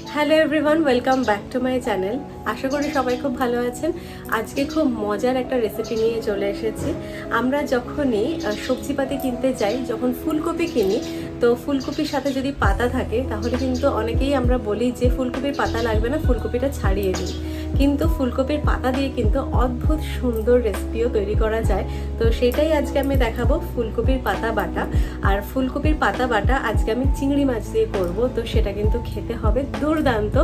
Hello everyone welcome back to my channel আশা করি সবাই খুব ভালো আছেন। আজকে খুব মজার একটা রেসিপি নিয়ে চলে এসেছি। আমরা যখনই সবজিপাতি কিনতে যাই, যখন ফুলকপি কিনি তো ফুলকপির সাথে যদি পাতা থাকে, তাহলে কিন্তু অনেকেই আমরা বলি যে ফুলকপির পাতা লাগবে না, ফুলকপিটা ছাড়িয়ে দিই। কিন্তু ফুলকপির পাতা দিয়ে কিন্তু অদ্ভুত সুন্দর রেসিপিও তৈরি করা যায়। তো সেটাই আজকে আমি দেখাবো ফুলকপির পাতা বাটা। আর ফুলকপির পাতা বাটা আজকে আমি চিংড়ি মাছ দিয়ে করব, তো সেটা কিন্তু খেতে হবে দুর্দান্ত।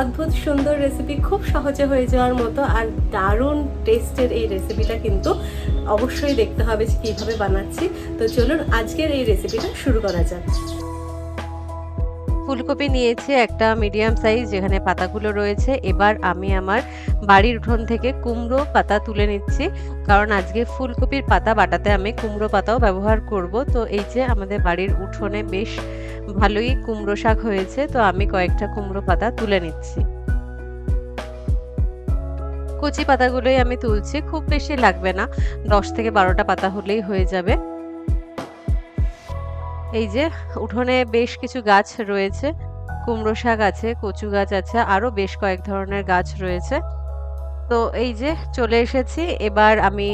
অদ্ভুত সুন্দর রেসিপি খুব সহজে হয়ে যাওয়ার মতো আর দারুণ টেস্টের এই রেসিপিটা কিন্তু অবশ্যই দেখতে হবে যে কীভাবে বানাচ্ছি। তো চলুন আজকের এই রেসিপিটা শুরু করা যাক। ফুলকপি নিয়েছি একটা মিডিয়াম সাইজ যেখানে পাতাগুলো রয়েছে। এবার আমি আমার বাড়ির উঠোন থেকে কুমড়ো পাতা তুলে নিচ্ছি। কারণ আজকে ফুলকপির পাতা বাটাতে আমি কুমড়ো পাতাও ব্যবহার করব। তো এই যে আমাদের বাড়ির উঠোনে বেশ ভালোই কুমড়ো শাক হয়েছে। তো আমি কয়েকটা কুমড়ো পাতা তুলে নিচ্ছি। কচি পাতাগুলোই আমি তুলছি, খুব বেশি লাগবে না। দশ থেকে বারোটা পাতা হলেই হয়ে যাবে। এই যে উঠোনে বেশ কিছু গাছ রয়েছে, কুমড়ো শাক আছে, কচু গাছ আছে, আরও বেশ কয়েক ধরনের গাছ রয়েছে। তো এই যে চলে এসেছি, এবার আমি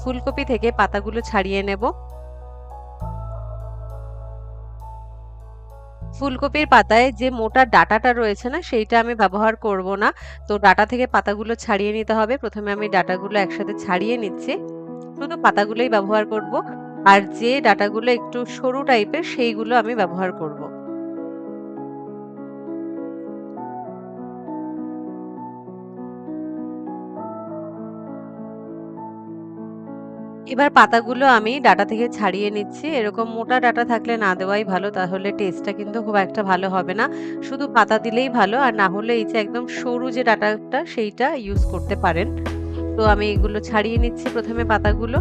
ফুলকপি থেকে পাতাগুলো ছাড়িয়ে নেব। ফুলকপির পাতায় যে মোটা ডাটাটা রয়েছে না, সেইটা আমি ব্যবহার করব না। তো ডাটা থেকে পাতাগুলো ছাড়িয়ে নিতে হবে। প্রথমে আমি ডাটাগুলো একসাথে ছাড়িয়ে নিচ্ছি। শুধু পাতাগুলোই ব্যবহার করব। আর যে ডাটাগুলো একটু সরু টাইপের সেইগুলো আমি ব্যবহার করব। এবার পাতাগুলো আমি ডাটা থেকে ছাড়িয়ে নিচ্ছি। এরকম মোটা ডাটা থাকলে না দেওয়াই ভালো, তাহলে টেস্টটা কিন্তু খুব একটা ভালো হবে না। শুধু পাতা দিলেই ভালো, আর না হলে এই যে একদম সরু যে ডাটাটা, সেইটা ইউজ করতে পারেন। তো আমি এগুলো ছাড়িয়ে নিচ্ছি প্রথমে পাতাগুলো।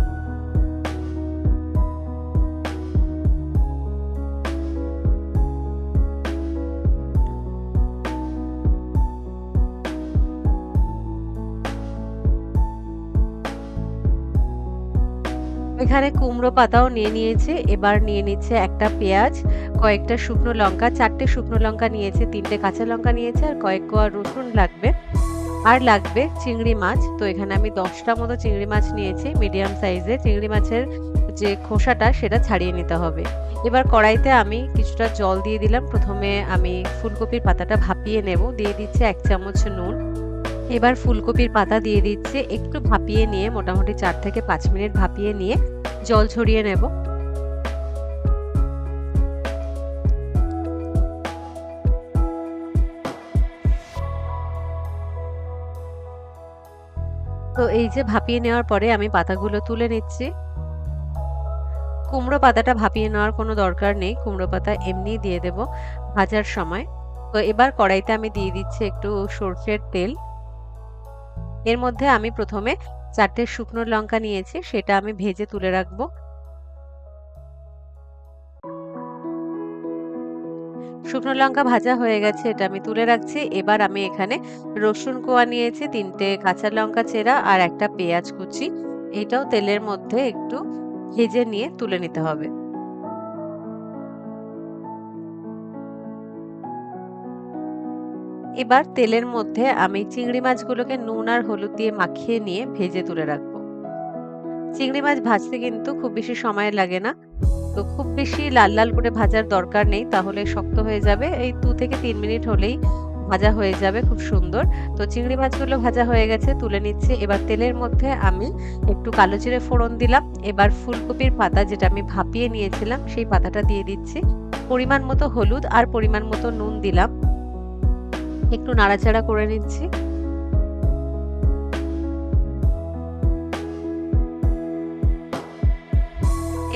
এখানে কুমড়ো পাতাও নিয়ে নিয়েছে। এবার নিয়ে নিচ্ছে একটা পেঁয়াজ, কয়েকটা শুকনো লঙ্কা, চারটে শুকনো লঙ্কা নিয়েছে, তিনটে কাঁচা লঙ্কা নিয়েছে, আর কয়েক কোয়া রসুন লাগবে। আর লাগবে চিংড়ি মাছ। তো এখানে আমি দশটা মতো চিংড়ি মাছ নিয়েছি, মিডিয়াম সাইজে। চিংড়ি মাছের যে খোসাটা, সেটা ছাড়িয়ে নিতে হবে। এবার কড়াইতে আমি কিছুটা জল দিয়ে দিলাম। প্রথমে আমি ফুলকপির পাতাটা ভাপিয়ে নেব। দিয়ে দিচ্ছে এক চামচ নুন। এবার ফুলকপির পাতা দিয়ে দিচ্ছে, একটু ভাপিয়ে নিয়ে, মোটামুটি চার থেকে পাঁচ মিনিট ভাপিয়ে নিয়ে জল ছড়িয়ে নেব। তো এই যে ভাপিয়ে নেওয়ার পরে আমি পাতাগুলো তুলে নিচ্ছি। কুমড়ো পাতাটা ভাপিয়ে নেওয়ার কোনো দরকার নেই, কুমড়ো পাতা এমনি দিয়ে দেব ভাজার সময়। তো এবার কড়াইতে আমি দিয়ে দিচ্ছি একটু সর্ষের তেল। এর মধ্যে আমি প্রথমে চারটে শুকনো লঙ্কা নিয়েছি, সেটা আমি ভেজে তুলে রাখব। শুকনো লঙ্কা ভাজা হয়ে গেছে, এটা আমি তুলে রাখছি। এবার আমি এখানে রসুন কোয়া নিয়েছি, তিনটে কাঁচা লঙ্কা চেরা আর একটা পেঁয়াজ কুচি। এটাও তেলের মধ্যে একটু ভেজে নিয়ে তুলে নিতে হবে। এবার তেলের মধ্যে আমি চিংড়ি মাছগুলোকে নুন আর হলুদ দিয়ে মাখিয়ে নিয়ে ভেজে তুলে রাখব। চিংড়ি মাছ ভাজতে কিন্তু খুব বেশি সময় লাগে না। তো খুব বেশি লাল লাল করে ভাজার দরকার নেই, তাহলে শক্ত হয়ে যাবে। এই দু থেকে তিন মিনিট হলেই ভাজা হয়ে যাবে খুব সুন্দর। তো চিংড়ি মাছগুলো ভাজা হয়ে গেছে, তুলে নিচ্ছি। এবার তেলের মধ্যে আমি একটু কালো জিরে ফোড়ন দিলাম। এবার ফুলকপির পাতা যেটা আমি ভাপিয়ে নিয়েছিলাম, সেই পাতাটা দিয়ে দিচ্ছি। পরিমাণ মতো হলুদ আর পরিমাণ মতো নুন দিলাম। একটু নাড়াচাড়া করে নিচ্ছি।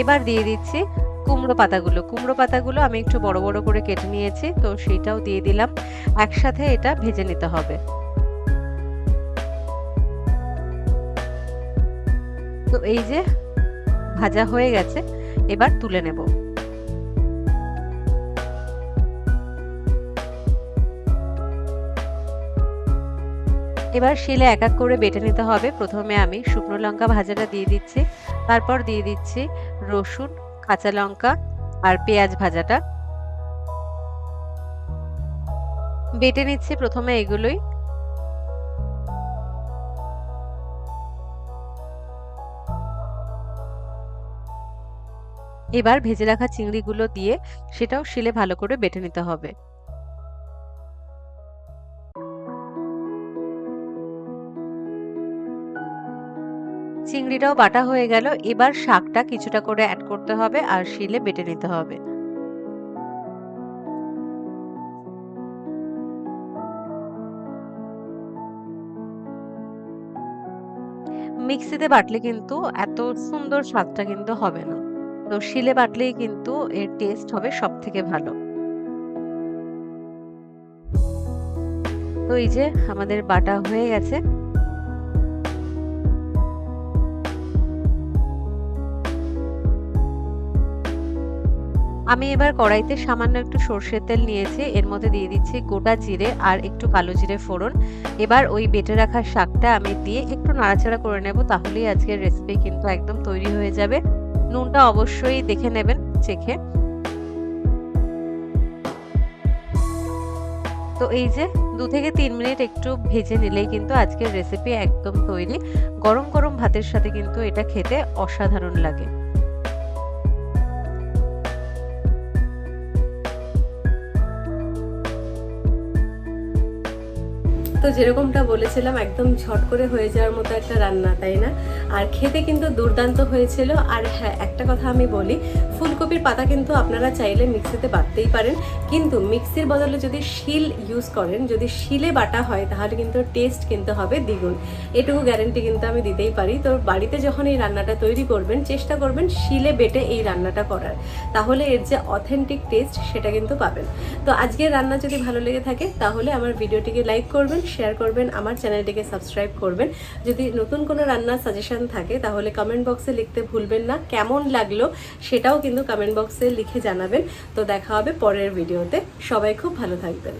এবার দিয়ে দিচ্ছি কুমড়ো পাতাগুলো। কুমড়ো পাতাগুলো আমি একটু বড় বড় করে কেটে নিয়েছি, তো সেইটাও দিয়ে দিলাম। একসাথে এটা ভেজে নিতে হবে। তো এই যে ভাজা হয়ে গেছে, এবার তুলে নেব। এবার শিলে এক এক করে বেটে নিতে হবে। প্রথমে আমি শুকনো লঙ্কা ভাজাটা দিয়ে দিচ্ছি, তারপর দিয়ে দিচ্ছি রসুন, কাঁচা লঙ্কা আর পেঁয়াজ ভাজাটা। বেটে নিচ্ছি প্রথমে এগুলোই। এবার ভেজে রাখা চিংড়িগুলো দিয়ে সেটাও শিলে ভালো করে বেটে নিতে হবে। চিংড়িটাও বাটা হয়ে গেল। এবার শাকটা কিছুটা করে অ্যাড করতে হবে আর শিলে বেটে নিতে হবে। মিক্সিতে বাটলে কিন্তু এত সুন্দর স্বাদটা কিন্তু হবে না। তো শিলে বাটলেই কিন্তু এর টেস্ট হবে সব থেকে ভালো। তো এই যে আমাদের বাটা হয়ে গেছে। আমি এবার কড়াইতে সামান্য একটু সর্ষের তেল নিয়েছি, এর মধ্যে দিয়ে দিচ্ছি গোটা জিরে আর একটু কালো জিরে ফোড়ন। এবার ওই বেটে রাখা শাকটা আমি দিয়ে একটু নাড়াচাড়া করে নেব, তাহলেই আজকের রেসিপি কিন্তু একদম তৈরি হয়ে যাবে। নুনটা অবশ্যই দেখে নেবেন, চেখে। তো এই যে দু থেকে তিন মিনিট একটু ভেজে নিলেই কিন্তু আজকের রেসিপি একদম তৈরি। গরম গরম ভাতের সাথে কিন্তু এটা খেতে অসাধারণ লাগে। তো যেরকমটা বলেছিলাম, একদম ঝট করে হয়ে যাওয়ার মতো একটা রান্না, তাই না? আর খেতে কিন্তু দুর্দান্ত হয়েছিল। আর হ্যাঁ একটা কথা আমি বলি, ফুলকপির পাতা কিন্তু আপনারা চাইলে মিক্সিতে বাটতেই পারেন। কিন্তু মিক্সির বদলে যদি শিল ইউজ করেন, যদি শিলে বাটা হয়, তাহলে কিন্তু টেস্ট কিন্তু হবে দ্বিগুণ। এটুকু গ্যারেন্টি কিন্তু আমি দিতেই পারি। তো বাড়িতে যখন এই রান্নাটা তৈরি করবেন, চেষ্টা করবেন শিলে বেটে এই রান্নাটা করার। তাহলে এর যে অথেন্টিক টেস্ট সেটা কিন্তু পাবেন। তো আজকের রান্না যদি ভালো লেগে থাকে, তাহলে আমার ভিডিওটিকে লাইক করবেন শেয়ার করবেন, আমার চ্যানেলটিকে সাবস্ক্রাইব করবেন। যদি নতুন কোনো রান্নার সাজেশান থাকে, তাহলে কমেন্ট বক্সে লিখতে ভুলবেন না। কেমন লাগল সেটাও কিন্তু কমেন্ট বক্সে লিখে জানাবেন। তো দেখা হবে পরের ভিডিওতে সবাই খুব ভালো থাকবেন।